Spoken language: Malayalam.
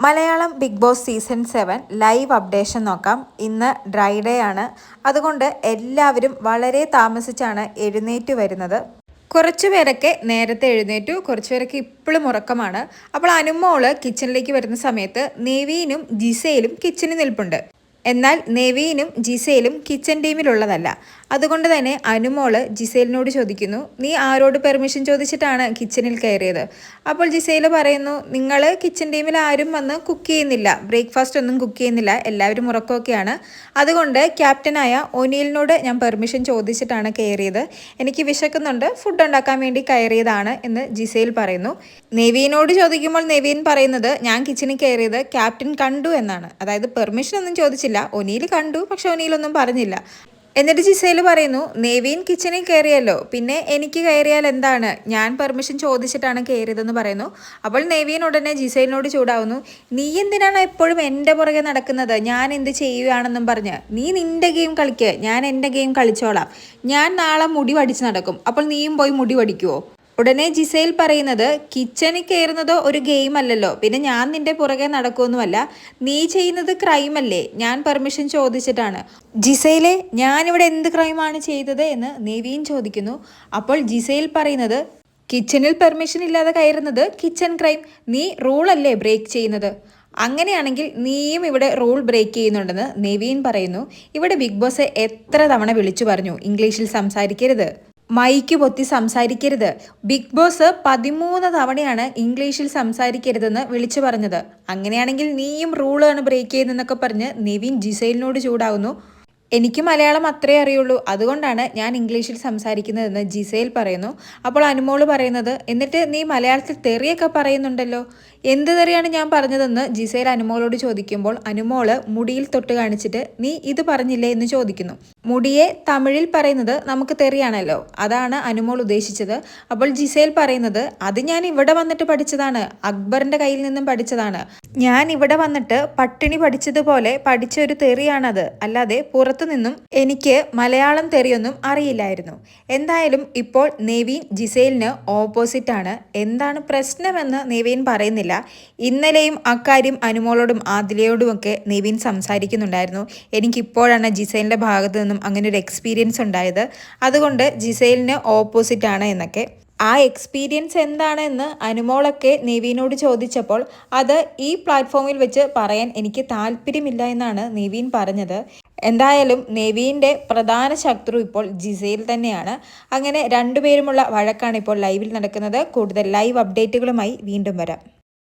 Malayalam big boss season seven live updation നോക്കാം. ഇന്ന് ഡ്രൈ ഡേ ആണ്. അതുകൊണ്ട് എല്ലാവരും വളരെ താമസിച്ചാണ് എഴുന്നേറ്റ് വരുന്നത്. കുറച്ചു പേരൊക്കെ നേരത്തെ എഴുന്നേറ്റു. കുറച്ചു പേരൊക്കെ ഇപ്പോഴും ഉറക്കമാണ്. അപ്പോൾ അനുമോൾ കിച്ചണിലേക്ക് വരുന്ന സമയത്ത് നെവീനും ജിസയിലും കിച്ചണിൽ നിൽപ്പുണ്ട്. എന്നാൽ നെവീനും ജിസയിലും കിച്ചൺ ടീമിലുള്ളതല്ല അതുകൊണ്ട് തന്നെ അനുമോൾ ജിസേലിനോട് ചോദിക്കുന്നു നീ ആരോട് പെർമിഷൻ ചോദിച്ചിട്ടാണ് കിച്ചണിൽ കയറിയത്? അപ്പോൾ ജിസേൽ പറയുന്നു നിങ്ങൾ കിച്ചൺ ടീമിൽ ആരും വന്ന് കുക്ക് ചെയ്യുന്നില്ല. ബ്രേക്ക്ഫാസ്റ്റ് ഒന്നും കുക്ക് ചെയ്യുന്നില്ല. എല്ലാവരും ഉറക്കമൊക്കെയാണ്. അതുകൊണ്ട് ക്യാപ്റ്റനായ ഒനീലിനോട് ഞാൻ പെർമിഷൻ ചോദിച്ചിട്ടാണ് കയറിയത്. എനിക്ക് വിശക്കുന്നുണ്ട്. ഫുഡ് ഉണ്ടാക്കാൻ വേണ്ടി കയറിയതാണ് എന്ന് ജിസേൽ പറയുന്നു. നെവീനോട് ചോദിക്കുമ്പോൾ നെവീൻ പറയുന്നത് ഞാൻ കിച്ചണിൽ കയറിയത് ക്യാപ്റ്റൻ കണ്ടു എന്നാണ്. അതായത് പെർമിഷൻ ഒന്നും ചോദിച്ചില്ല. ഒനീൽ കണ്ടു പക്ഷെ ഒനീലൊന്നും പറഞ്ഞില്ല. എന്നിട്ട് ജിസയിൽ പറയുന്നു നേവിയൻ കിച്ചണിൽ കയറിയല്ലോ പിന്നെ എനിക്ക് കയറിയാൽ എന്താണ്? ഞാൻ പെർമിഷൻ ചോദിച്ചിട്ടാണ് കയറിയതെന്ന് പറയുന്നു. അപ്പോൾ നേവിയൻ ഉടനെ ജിസേലിനോട് ചൂടാവുന്നു നീ എന്തിനാണ് എപ്പോഴും എന്റെ പുറകെ നടക്കുന്നത്? ഞാൻ എന്ത് ചെയ്യുകയാണെന്നും പറഞ്ഞ്. നീ നിന്റെ ഗെയിം കളിക്കുക ഞാൻ എന്റെ ഗെയിം കളിച്ചോളാം. ഞാൻ നാളെ മുടി വടിച്ച് നടക്കും. അപ്പോൾ നീയും പോയി മുടി വടിക്കുവോ? ഉടനെ ജിസയിൽ പറയുന്നത് കിച്ചണിൽ കയറുന്നത് ഒരു ഗെയിം അല്ലല്ലോ പിന്നെ ഞാൻ നിന്റെ പുറകെ നടക്കുമൊന്നുമല്ല നീ ചെയ്യുന്നത് ക്രൈം അല്ലേ ഞാൻ പെർമിഷൻ ചോദിച്ചിട്ടാണ്. ജിസൈലെ ഞാനിവിടെ എന്ത് ക്രൈമാണ് ചെയ്തത്? എന്ന് നെവീൻ ചോദിക്കുന്നു. അപ്പോൾ ജിസയിൽ പറയുന്നത് കിച്ചണിൽ പെർമിഷൻ ഇല്ലാതെ കയറുന്നത് കിച്ചൺ ക്രൈം. നീ റൂളല്ലേ ബ്രേക്ക് ചെയ്യുന്നത്? അങ്ങനെയാണെങ്കിൽ നീയും ഇവിടെ റൂൾ ബ്രേക്ക് ചെയ്യുന്നുണ്ടെന്ന് നെവീൻ പറയുന്നു. ഇവിടെ ബിഗ് ബോസ് എത്ര തവണ വിളിച്ചു പറഞ്ഞു ഇംഗ്ലീഷിൽ സംസാരിക്കരുത്. മൈക്ക് പൊത്തി സംസാരിക്കരുത്. ബിഗ് ബോസ് പതിമൂന്ന് തവണയാണ് ഇംഗ്ലീഷിൽ സംസാരിക്കരുതെന്ന് വിളിച്ചു പറഞ്ഞത്. അങ്ങനെയാണെങ്കിൽ നീയും റൂളാണ് ബ്രേക്ക് ചെയ്യുന്നതെന്നൊക്കെ പറഞ്ഞ് നിവിൻ ജിസൈലിനോട് ചൂടാകുന്നു എനിക്ക് മലയാളം അത്രേ അറിയുള്ളൂ. അതുകൊണ്ടാണ് ഞാൻ ഇംഗ്ലീഷിൽ സംസാരിക്കുന്നതെന്ന് ജിസൈൽ പറയുന്നു. അപ്പോൾ അനുമോൾ പറയുന്നത് എന്നിട്ട് നീ മലയാളത്തിൽ തെറിയൊക്കെ പറയുന്നുണ്ടല്ലോ? എന്ത് തെറിയാണ് ഞാൻ പറഞ്ഞതെന്ന് ജിസൈൽ അനുമോളോട് ചോദിക്കുമ്പോൾ അനുമോൾ മുടിയിൽ തൊട്ട് കാണിച്ചിട്ട് നീ ഇത് പറഞ്ഞില്ലേ? എന്ന് ചോദിക്കുന്നു. മുടിയെ തമിഴിൽ പറയുന്നത് നമുക്ക് തെറിയാണല്ലോ. അതാണ് അനുമോൾ ഉദ്ദേശിച്ചത്. അപ്പോൾ ജിസേൽ പറയുന്നത് അത് ഞാൻ ഇവിടെ വന്നിട്ട് പഠിച്ചതാണ്. അക്ബറിന്റെ കയ്യിൽ നിന്നും പഠിച്ചതാണ്. ഞാൻ ഇവിടെ വന്നിട്ട് പട്ടിണി പഠിച്ചതുപോലെ പഠിച്ച ഒരു തെറിയാണത്. അല്ലാതെ പുറത്തു നിന്നും എനിക്ക് മലയാളം തെറിയൊന്നും അറിയില്ലായിരുന്നു. എന്തായാലും ഇപ്പോൾ നെവീൻ ജിസേലിന് ഓപ്പോസിറ്റ് ആണ്. എന്താണ് പ്രശ്നമെന്ന് നെവീൻ പറയുന്നില്ല. ഇന്നലെയും അക്കാര്യം അനുമോളോടും ആദിലയോടുമൊക്കെ നെവീൻ സംസാരിക്കുന്നുണ്ടായിരുന്നു. എനിക്കിപ്പോഴാണ് ജിസേലിന്റെ ഭാഗത്ത് നിന്നും അങ്ങനെ ഒരു എക്സ്പീരിയൻസ് ഉണ്ടായത്. അതുകൊണ്ട് ജിസൈലിന് ഓപ്പോസിറ്റ് ആണ് എന്നൊക്കെ. ആ എക്സ്പീരിയൻസ് എന്താണെന്ന് അനുമോളൊക്കെ നെവീനോട് ചോദിച്ചപ്പോൾ അത് ഈ പ്ലാറ്റ്ഫോമിൽ വെച്ച് പറയാൻ എനിക്ക് താല്പര്യമില്ല എന്നാണ് നെവീൻ പറഞ്ഞത്. എന്തായാലും നെവീന്റെ പ്രധാന ശത്രു ഇപ്പോൾ ജിസയിൽ തന്നെയാണ്. അങ്ങനെ രണ്ടുപേരുമുള്ള വഴക്കാണ് ഇപ്പോൾ ലൈവിൽ നടക്കുന്നത്. കൂടുതൽ ലൈവ് അപ്ഡേറ്റുകളുമായി വീണ്ടും വരാം.